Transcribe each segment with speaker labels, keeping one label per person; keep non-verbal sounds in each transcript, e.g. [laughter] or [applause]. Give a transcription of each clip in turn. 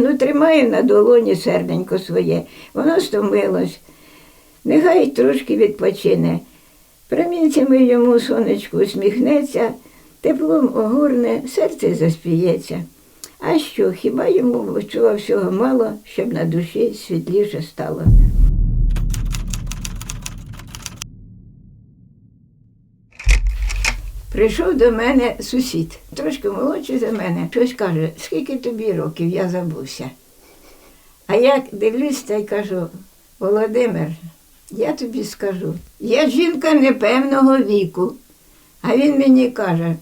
Speaker 1: ну тримає на долоні серденько своє, воно стомилось. Нехай трошки відпочине. Промінцями йому сонечко усміхнеться, теплом огорне, серце заспіється. А що, хіба йому цього всього мало, щоб на душі світліше стало? Прийшов до мене сусід, трошки молодший за мене, щось каже, скільки тобі років, я забувся. А я дивлюсь та й кажу, Володимир, я тобі скажу, я жінка непевного віку. А він мені каже,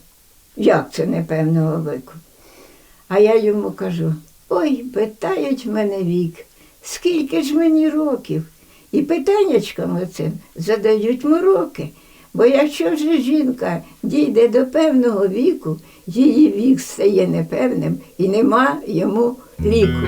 Speaker 1: як це непевного віку? А я йому кажу, ой, питають мене вік, скільки ж мені років? І питаннячкам оцим задають мороки. Бо якщо вже жінка дійде до певного віку, її вік стає непевним і нема йому ліку.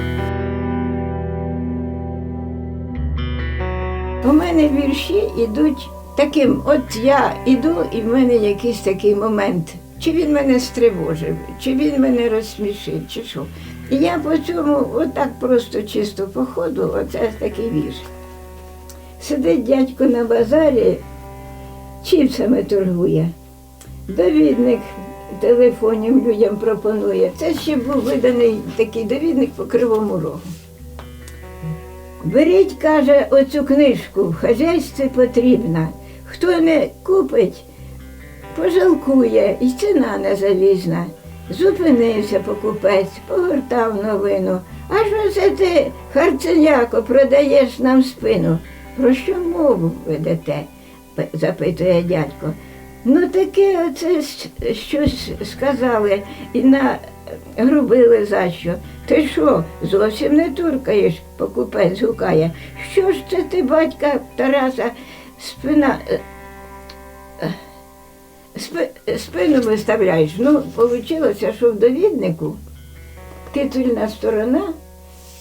Speaker 1: У мене вірші йдуть таким, от я іду, і в мене якийсь такий момент. Чи він мене стривожив, чи він мене розсмішив, чи що. І я по цьому отак просто чисто по ходу, оце такий вірш. Сидить дядько на базарі, чіпсами торгує. Довідник телефонів людям пропонує. Це ще був виданий такий довідник по кривому рогу. Беріть, каже, оцю книжку, в хазяйстві потрібна. Хто не купить, пожалкує, і ціна не залізна. Зупинився покупець, погортав новину. А що це ти, харценяко, продаєш нам спину? Про що мову ведете? Запитує дядько. Ну таке оце щось сказали і нагрубили за що. Ти що, зовсім не туркаєш, покупець гукає. Що ж це ти, батька Тараса, спина. е, е, спи- спину виставляєш? Ну, вийшло, що в довіднику титульна сторона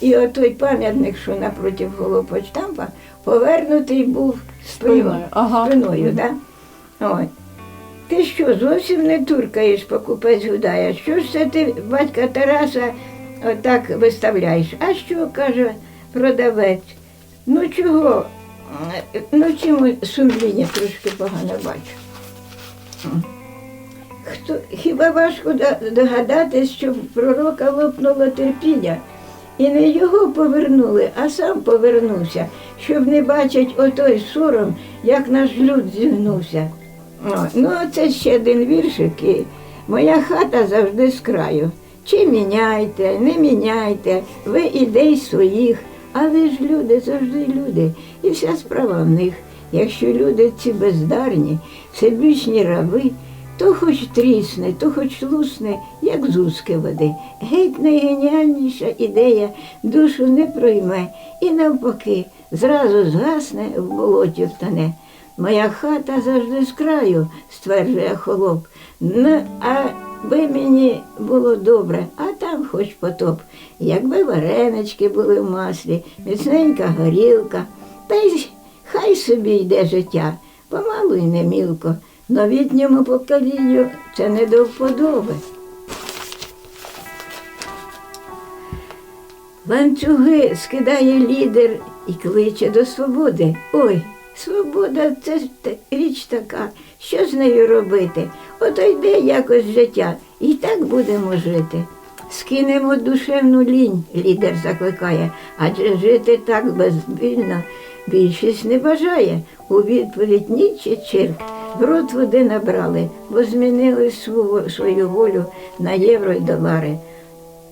Speaker 1: і отой пам'ятник, що напроти голопочтампа, повернутий був спиною.
Speaker 2: Ага.
Speaker 1: спиною да? Ой. Ти що, зовсім не туркаєш, покупець гудає? Що ж це ти батька Тараса отак виставляєш? А що, каже продавець? Ну чого? Ну чому сумління трошки погано бачу? Хто, хіба важко до- догадатись, що пророка лопнуло терпіння, і не його повернули, а сам повернувся, щоб не бачить отой сором, як наш люд зігнувся. О, ну, це ще один віршик. І моя хата завжди з краю. Чи міняйте, не міняйте, ви ідей своїх, але ж люди завжди люди, і вся справа в них. Якщо люди ці бездарні, всебічні раби, то хоч трісне, то хоч лусне, як з води. Геть найгеніальніша ідея душу не пройме і навпаки, зразу згасне в болоті втане. Моя хата завжди з краю, стверджує холоп. Ну, аби мені було добре, а там хоч потоп. Якби варенички були в маслі, міцненька горілка, та й хай собі йде життя, помалу й не мілко. Новітньому поколінню це не до вподоби. Ланцюги скидає лідер і кличе до свободи. Ой, свобода це річ така. Що з нею робити? Ото йде якось життя, і так будемо жити. Скинемо душевну лінь, лідер закликає, адже жити так безбільно більшість не бажає. У відповідь ніч і чирк. В рот води набрали, бо змінили свою волю на євро й долари.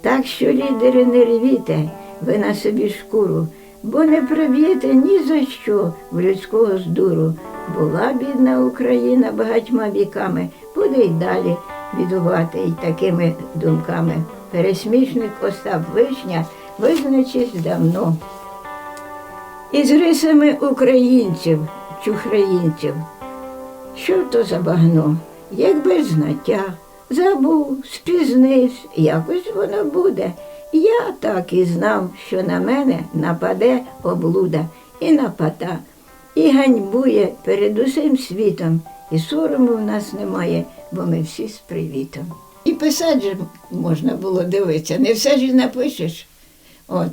Speaker 1: Так що, лідери, не рвіте ви на собі шкуру, бо не проб'єте ні за що в людського здуру. Була бідна Україна багатьма віками, буде й далі бідувати й такими думками. Пересмішник Остап Вишня визначись давно. Із рисами українців, чухраїнців. Що то за багно? Якби знаття, забув, спізнився, якось воно буде. Я так і знав, що на мене нападе облуда і напада, і ганьбує перед усім світом, і сорому в нас немає, бо ми всі з привітом. І писати ж можна було дивитися, не все ж напишеш. От.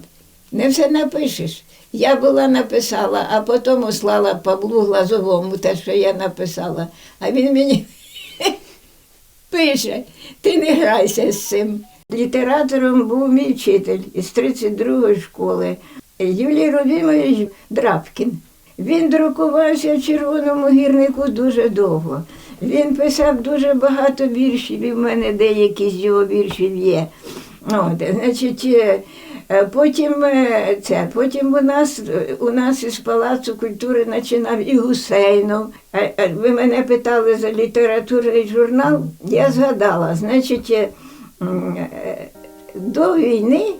Speaker 1: Не все напишеш. Я була написала, а потім услала Павлу Глазовому те, що я написала. А він мені пише, ти не грайся з цим. Літератором був мій вчитель із 32-ї школи Юлій Робімович Драбкін. Він друкувався в червоному гірнику дуже довго. Він писав дуже багато віршів, і в мене деякі з його віршів є. От, значить, е, потім е, це, потім у нас, е, у нас із Палацу культури починав і Гусейнов. А Ви мене питали за літературний журнал, я згадала, значить, е, е, до війни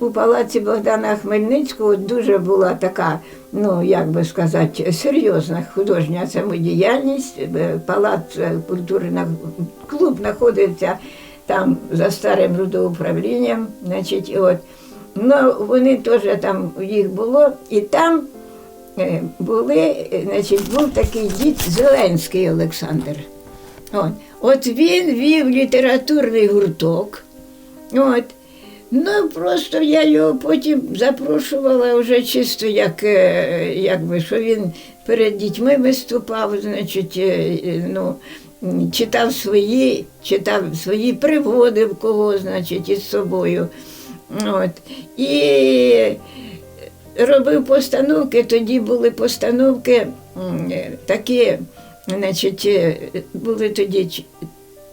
Speaker 1: у палаці Богдана Хмельницького дуже була така, ну як би сказати, серйозна художня самодіяльність. Е, Палац е, культури клуб знаходився там за старим рудоуправлінням. Значить, от. Ну, вони теж там їх було, і там е, були, е, значить, був такий дід Зеленський Олександр. От, от він вів літературний гурток. От. Ну, просто я його потім запрошувала вже чисто, як, е, якби, що він перед дітьми виступав, значить, ну, читав свої, читав свої приводи в кого, значить, із собою. От. І робив постановки, тоді були постановки такі, значить, е, були тоді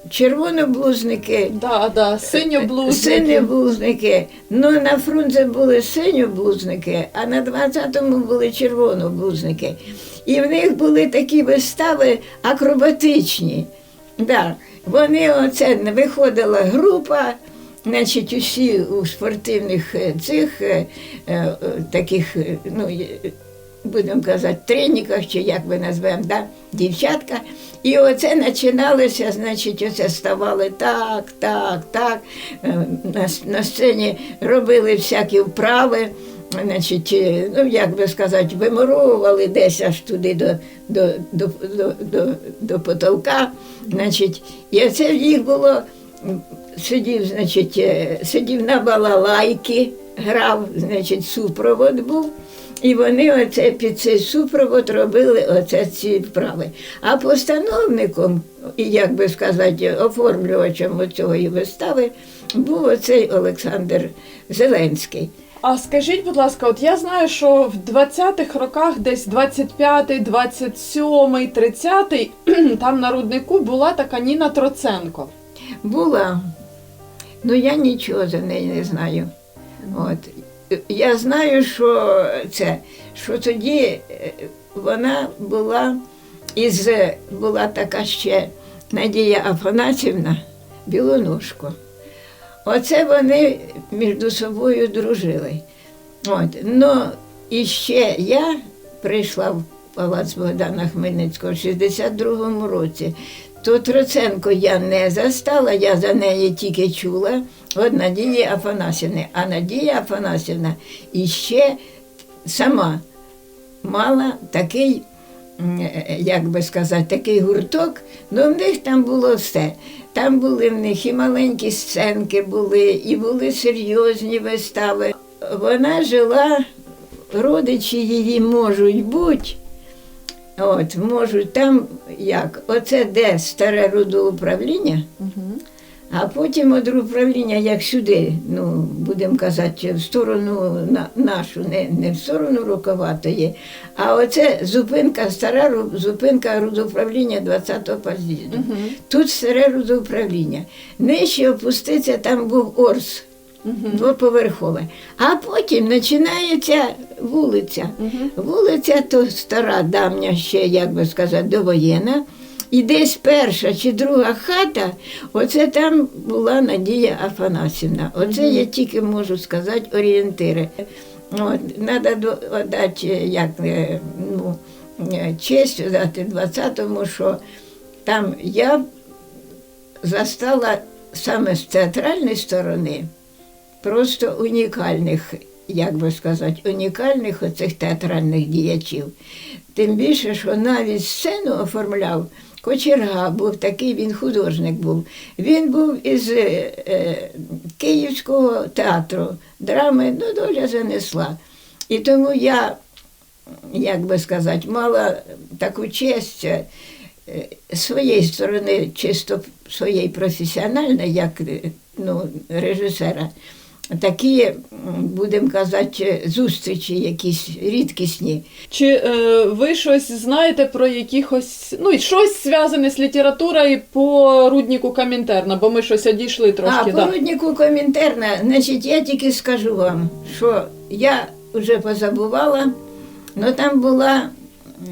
Speaker 1: червоноблузники,
Speaker 2: Да, да, синьоблузники.
Speaker 1: синьоблузники. Ну, на фрунзе були синьоблузники, а на 20-му були червоноблузники. І в них були такі вистави акробатичні. Да. Вони оце виходила група, значить, усі у спортивних е, цих е, е, таких, ну, будемо казати, треніках, чи як ми назвемо, да? дівчатка. І оце починалося, значить, оце ставали так, так, так. На сцені робили всякі вправи. Значить, е, ну як би сказати, вимуровували десь аж туди до, до, до, до, до, до потолка. Значить, і оце в їх було сидів, значить, е, сидів на балалайки, грав, значить, супровод був. І вони оце під цей супровод робили оце ці вправи. А постановником, і як би сказати, оформлювачем цієї вистави був оцей Олександр Зеленський.
Speaker 2: А скажіть, будь ласка, от я знаю, що в 20-х роках, десь 25-й, 27-й, 30-й, там на руднику була така Ніна Троценко.
Speaker 1: Була, ну я нічого за неї не знаю. От. Я знаю, що це, що тоді е, вона була із була така ще Надія Афанасівна Білоножко. Оце вони між собою дружили. От. Ну, і ще я прийшла в палац Богдана Хмельницького в 62-му році. То Троценко я не застала, я за неї тільки чула от Надії Афанасівни. А Надія Афанасівна іще сама мала такий, як би сказати, такий гурток, ну в них там було все. Там були в них і маленькі сценки були, і були серйозні вистави. Вона жила, родичі її можуть бути. От, можуть там як, оце де старе рудоуправління, а потім од управління, як сюди, ну, будемо казати, в сторону нашу, не, не в сторону Руковатої, а оце зупинка, стара зупинка рудоуправління 20-го під'їзду. Тут старе рудоуправління. Нижче опуститься, там був Орс. Двоповерхове. А потім починається вулиця. Вулиця то стара, давня ще, як би сказати, довоєнна. І десь перша чи друга хата, оце там була Надія Афанасівна. Оце я тільки можу сказати орієнтири. От, Треба дати як, е, ну, е, честь дати 20-му, що там я застала саме з театральної сторони просто унікальних, як би сказати, унікальних оцих театральних діячів. Тим більше, що навіть сцену оформляв Кочерга був такий, він художник був. Він був із е, е, Київського театру драми, ну, доля занесла. І тому я, як би сказати, мала таку честь е, своєї сторони, чисто своєї професіональної, як е, ну, режисера, такі, будемо казати, зустрічі якісь рідкісні.
Speaker 2: Чи е, ви щось знаєте про якихось, ну, і щось зв'язане з літературою по рудніку Комінтерна, бо ми щось одійшли трошки.
Speaker 1: а,
Speaker 2: да.
Speaker 1: по руднику Комінтерна, значить, я тільки скажу вам, що я вже позабувала, але там була,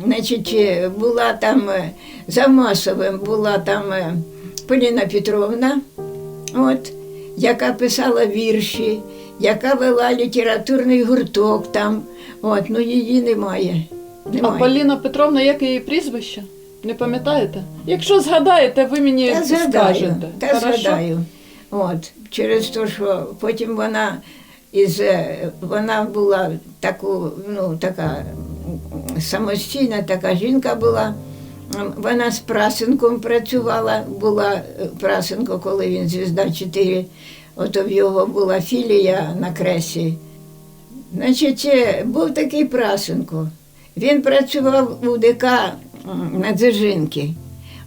Speaker 1: значить, е, була там е, за масовим була там е, Поліна Петровна, от, яка писала вірші, яка вела літературний гурток там. От, ну її немає.
Speaker 2: А. Поліна Петровна, як її прізвище? Не пам'ятаєте? Якщо згадаєте, ви мені
Speaker 1: Та згадаю,
Speaker 2: скажете.
Speaker 1: та
Speaker 2: Хорошо?
Speaker 1: згадаю. От, через те, що потім вона із е, вона була таку, ну, така самостійна така жінка була. Вона з Прасенком працювала, була е, Прасенко, коли він звізда 4, ото в його була філія на кресі. Значить, е, був такий Прасенко. Він працював у ДК на Дзержинки.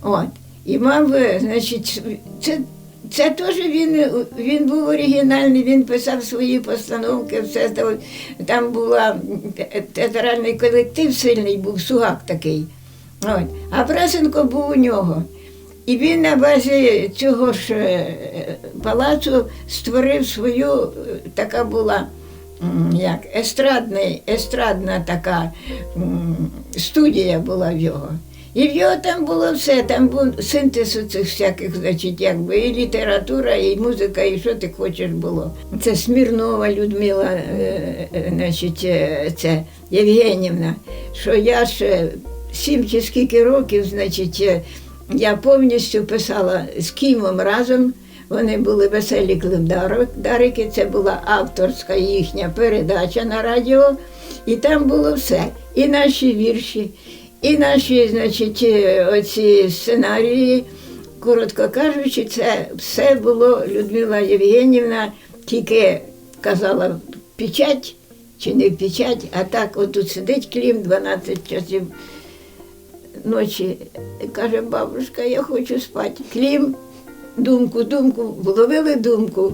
Speaker 1: От. І мав, е, значить, це, це теж він, він був оригінальний, він писав свої постановки, все там була театральний колектив сильний був, сугак такий. От. А Прасенко був у нього. І він на базі цього ж е, палацу створив свою, е, така була як естрадний, естрадна така студія була в його. І в його там було все, там був синтез цих всяких, значить, якби і література, і музика, і що ти хочеш було. Це Смірнова Людмила, е, значить, це Євгенівна, що я ще сім чи скільки років, значить, е, я повністю писала з Кімом разом. Вони були веселі климдарики, це була авторська їхня передача на радіо, і там було все. І наші вірші, і наші, значить, е, оці сценарії. Коротко кажучи, це все було Людмила Євгенівна, тільки казала печать чи не печать, а так отут сидить клім 12 часів ночі. Каже, бабушка, я хочу спати. Клім, думку, думку, вловили думку.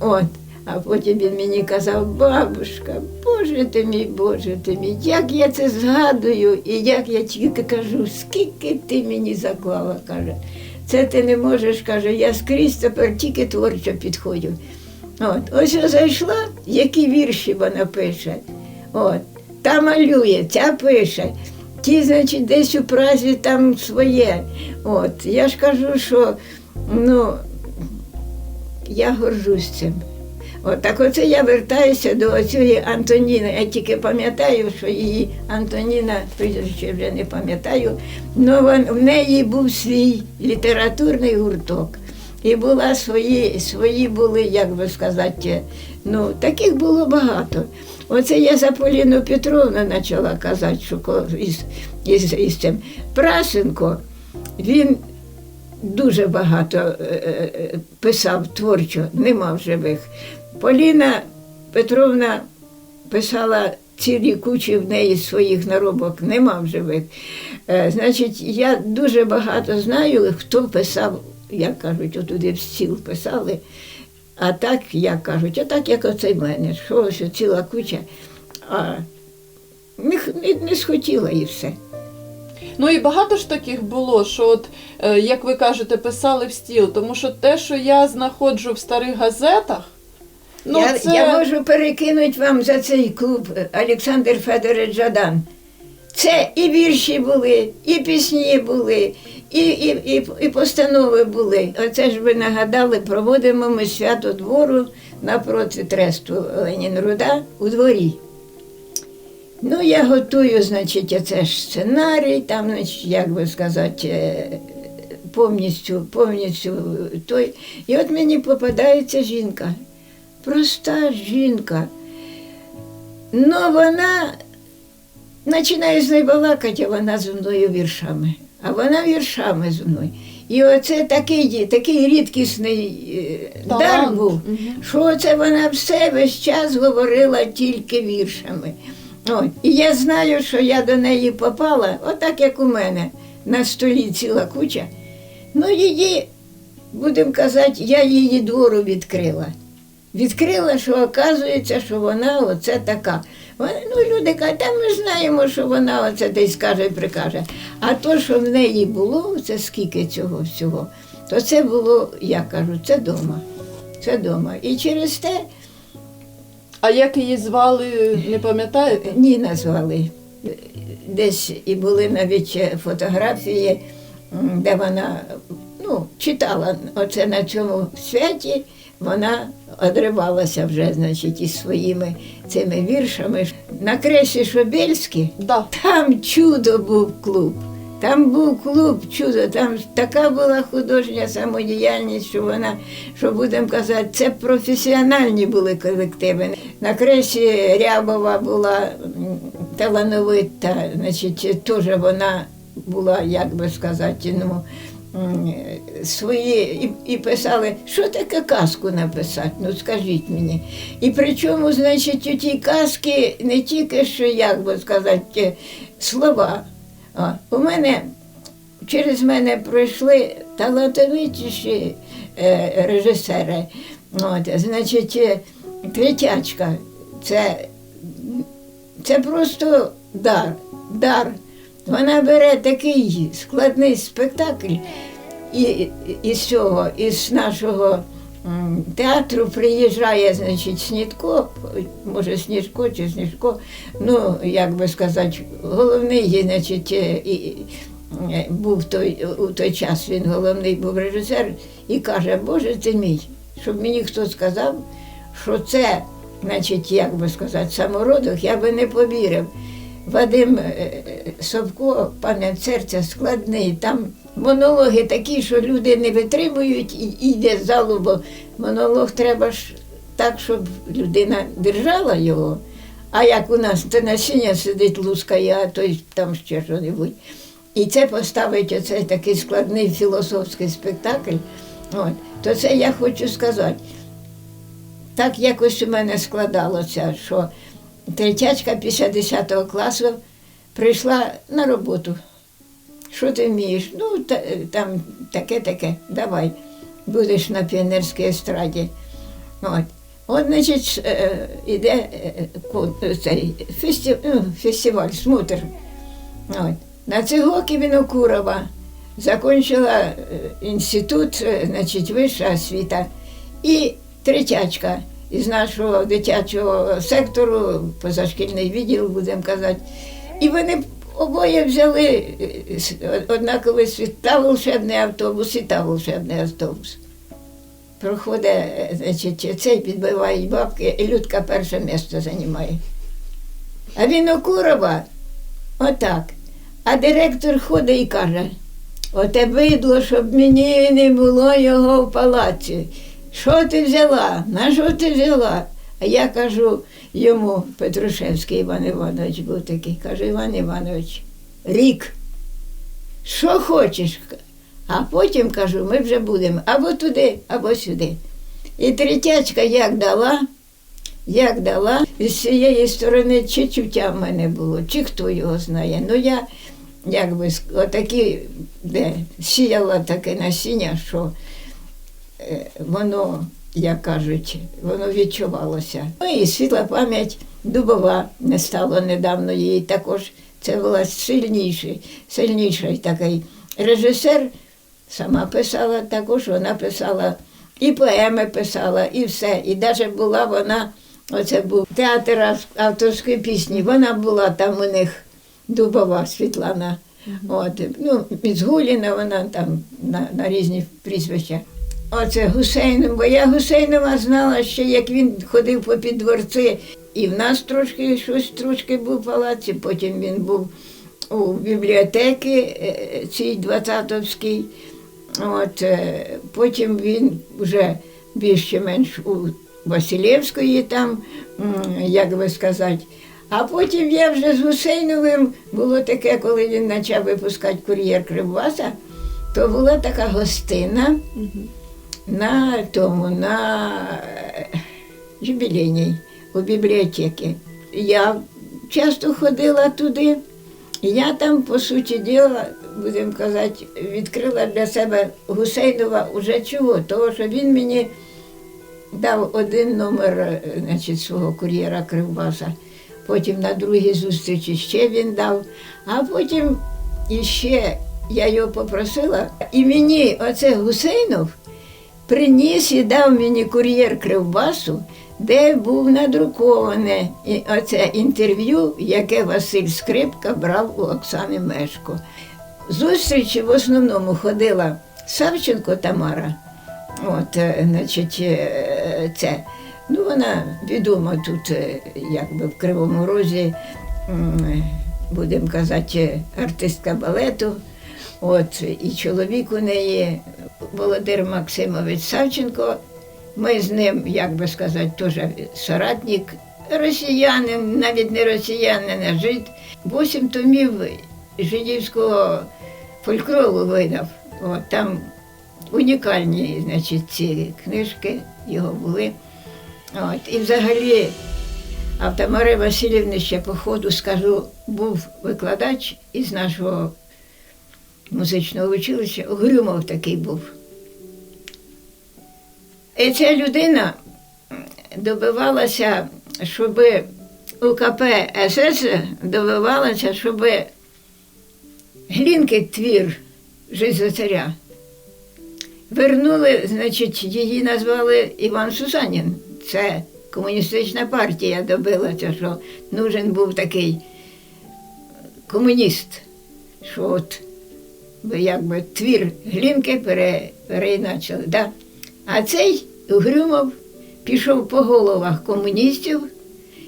Speaker 1: От. А потім він мені казав, бабушка, Боже ти мій, Боже ти мій, як я це згадую, і як я тільки кажу, скільки ти мені заклала, каже. Це ти не можеш, каже, я скрізь тепер тільки творчо підходжу. От, ось я зайшла, які вірші вона пише. От, та малює, ця пише. Ті, значить, десь у Празі там своє. От, я ж кажу, що ну, я горжусь цим. От так оце я вертаюся до цієї Антоніни. Я тільки пам'ятаю, що її Антоніна, прізвище вже не пам'ятаю, але в неї був свій літературний гурток. І була свої, свої були, як би сказати, ну, таких було багато. Оце я за Поліну Петровну почала казати, що із, із, із цим. Прасенко, він дуже багато е, е, писав творчо, нема в живих. Поліна Петровна писала цілі кучі в неї своїх наробок, нема в живих. Е, Значить, я дуже багато знаю, хто писав, як кажуть, отуди в стіл писали. А так, як кажуть, отак, як оцей мене, що ось ціла куча, а не, не, не схотіла і все.
Speaker 2: Ну і багато ж таких було, що от, е, як ви кажете, писали в стіл, тому що те, що я знаходжу в старих газетах, ну
Speaker 1: я,
Speaker 2: це
Speaker 1: я можу перекинути вам за цей клуб Олександр Федорович Жадан. Це і вірші були, і пісні були, і, і, і, і постанови були. Оце ж ви нагадали, проводимо ми свято двору напроти тресту Ленінруда у дворі. Ну, я готую, значить, оце ж сценарій, там, значить, як би сказати, е, повністю, повністю той. І от мені попадається жінка. Проста жінка. Ну, вона починає з нею балакати, а вона зі мною віршами. А вона віршами зі мною. І оце такий, такий рідкісний е, дар був, що оце вона все весь час говорила тільки віршами. От. І я знаю, що я до неї попала, отак як у мене, на столі ціла куча. Ну, її, будемо казати, я її двору відкрила. Відкрила, що оказується, що вона оце така. Вона, ну, люди кажуть, та ми знаємо, що вона оце десь каже і прикаже. А то, що в неї було, це скільки цього всього, то це було, я кажу, це дома. Це дома. І через те
Speaker 2: А як її звали, не пам'ятаєте?
Speaker 1: ні назвали. Десь і були навіть фотографії, де вона ну, читала оце на цьому святі, вона одривалася вже, значить, із своїми цими віршами. На кресі Шобельській
Speaker 2: Да.
Speaker 1: там чудо був клуб. Там був клуб, чудо, там така була художня самодіяльність, що вона, що будемо казати, це професіональні були колективи. На кресі Рябова була талановита, значить, теж вона була, як би сказати, ну, свої і, і писали, що таке казку написати, ну скажіть мені. І причому, значить, у тій казки не тільки що, як би сказати, слова. А, у мене через мене пройшли талановитіші е, режисери. От, значить, е, третячка це, це просто дар. дар. Вона бере такий складний спектакль і, із цього, із нашого театру приїжджає, значить, Снітко, може Сніжко чи Сніжко, ну, як би сказати, головний, значить, е, і, е, був той, у той час він головний був режисер і каже, Боже ти мій, щоб мені хто сказав, що це, значить, як би сказати, самородок, я би не повірив. Вадим е, е, Совко, пам'ять серця складний. Там монологи такі, що люди не витримують і йде залу, бо монолог треба ж так, щоб людина держала його. А як у нас це насіння сидить лускає, а то там ще що-небудь. І це поставить оцей такий складний філософський спектакль. От. То це я хочу сказати. Так якось у мене складалося, що третячка після 10 класу прийшла на роботу. Що ти вмієш? Ну, та, там таке-таке, давай, будеш на піонерській естраді. От. От, значить, е, іде е, цей фестиваль, ну, фестиваль смотр. От. На Цигокі Вінокурова закінчила е, інститут, е, значить, вища освіта. І третячка із нашого дитячого сектору, позашкільний відділ, будемо казати. І вони обоє взяли е, однаковий світ, та волшебний автобус і та волшебний автобус. Проходить, е, значить, цей підбивають бабки, і Людка перше місце займає. А він Окурова отак. А директор ходить і каже: оте бидло, щоб мені не було його в палаці. Що ти взяла? На що ти взяла? А я кажу йому, Петрушевський Іван Іванович був такий, кажу, Іван Іванович, рік. Що хочеш? А потім кажу, ми вже будемо або туди, або сюди. І третячка як дала, як дала, з цієї сторони чи чуття в мене було, чи хто його знає. Ну я якби отакі, де сіяла таке насіння, що воно, як кажуть, воно відчувалося. Ну і світла пам'ять Дубова не стало недавно її також. Це була сильніший, сильніший такий режисер. Сама писала також, вона писала і поеми писала, і все. І навіть була вона, оце був театр авторської пісні, вона була там у них Дубова Світлана. От, ну, Міцгуліна, вона там на, на різні прізвища. Оце Гусейнов, бо я Гусейнова знала ще, як він ходив по підворці. І в нас трошки щось трошки був в палаці, потім він був у бібліотеки е, цій двадцятовській. От, е, потім він вже більше менш у Василєвської там, як би сказати. А потім я вже з Гусейновим було таке, коли він почав випускати кур'єр Кривбаса, то була така гостина на тому, на е, юбілейній у бібліотеці. Я часто ходила туди. Я там, по суті діла, будемо казати, відкрила для себе Гусейнова уже чого? Того, що він мені дав один номер е, значить, свого кур'єра Кривбаса. Потім на другій зустрічі ще він дав. А потім іще я його попросила, і мені оце Гусейнов приніс і дав мені кур'єр Кривбасу, де був надруковане оце інтерв'ю, яке Василь Скрипка брав у Оксани Мешко. Зустрічі в основному ходила Савченко Тамара. От, е, значить, е, це. Ну, вона відома тут, е, якби в Кривому Розі, будемо казати, артистка балету. От, і чоловік у неї Володимир Максимович Савченко. Ми з ним, як би сказати, теж соратник, росіянин, навіть не росіянин, а жид. Вісім томів жидівського фольклору видав. От, там унікальні значить, ці книжки його були. От, і взагалі, а в Тамари Васильівни ще по ходу скажу, був викладач із нашого музичного училища, Грюмов такий був. І ця людина добивалася, щоб у КП СС добивалася, щоб Глінки твір «Жизнь за царя. Вернули, значить, її назвали Іван Сусанін. Це комуністична партія добилася, що нужен був такий комуніст, що от якби твір Глінки пере. Да? А цей Грюмов пішов по головах комуністів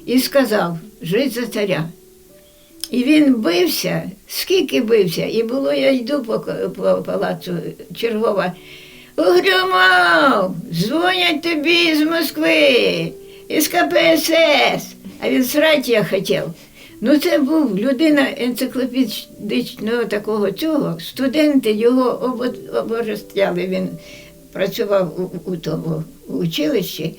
Speaker 1: і сказав жить за царя. І він бився, скільки бився, і було, я йду по, по палацу Чергова. Угрюмов, дзвонять тобі з Москви, із КПСС. А він срать я хотів. Ну, це був людина енциклопедичного такого цього. Студенти його обо- обожествляли. Він працював у, у тому училищі.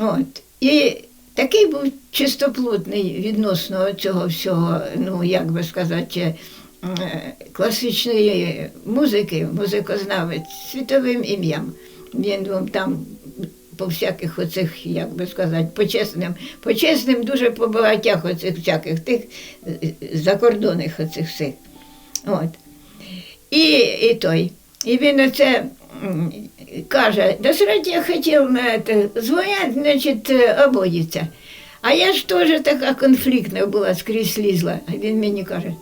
Speaker 1: От. І такий був чистоплотний відносно цього всього, ну як би сказати, е, класичної музики, музикознавець світовим ім'ям. Він там по всяких оцих, як би сказати, почесним, почесним дуже по багатьох оцих всяких тих е, закордонних оцих всіх. От. І, і той. І він оце м, каже, да срать я хотів на это, звонять, значить, е, ободиться. А я ж теж така конфліктна була, скрізь лізла. А він мені каже,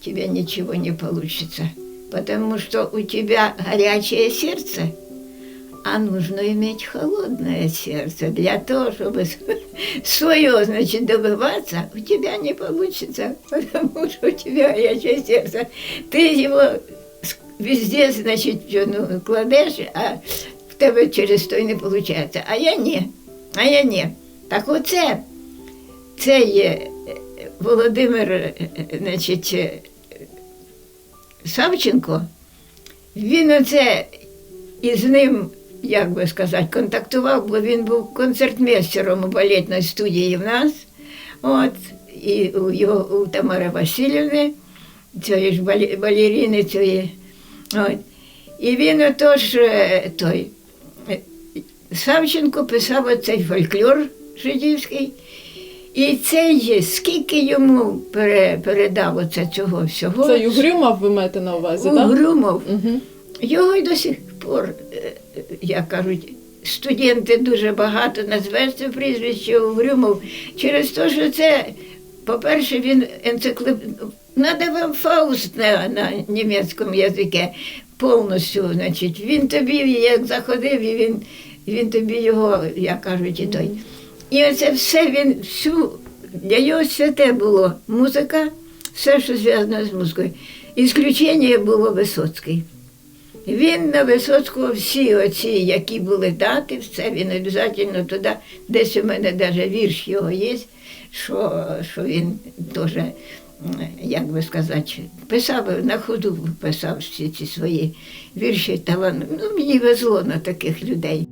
Speaker 1: у тебе нічого не получится, потому что у тебя горячее сердце, А нужно иметь холодное сердце. Для того, чтобы [laughs] свое, значит, добиваться, у тебя не получится, потому что у тебя горячее сердце. Ты его везде, значит, ну, кладеш, а в тебе через то не виходить. А я ні. А я ні. Так оце, це є е, Володимир, е, е, значить, Савченко, він оце із ним, як би сказати, контактував, бо він був концертмейстером у балетній студії в нас. От, і у його у Тамари Васильівни, цієї ж балеріни цієї. От. І він отож е, той е, Савченко писав оцей фольклор жидівський. І цей, скільки йому пере, передав оце цього всього,
Speaker 2: Це Югрюмов ви маєте на увазі, так?
Speaker 1: Угрюмов,
Speaker 2: Угу.
Speaker 1: його й до сих пор, е, як кажуть, студенти дуже багато називається прізвище Угрюмов через те, що це, по-перше, він енциклоп... надавав Фауст на, на німецькому язикі повністю. Значить, він тобі, як заходив, і він, він тобі його, як кажуть, і той. І оце все він всю для його святе було музика, все, що зв'язано з музикою. Ісключення було Висоцький. Він на висотку всі оці, які були дати, все він обов'язково туди, десь у мене навіть вірш його є, що, що він теж, як би сказати, писав на ходу, писав всі ці свої вірші. Талан... Ну, мені везло на таких людей.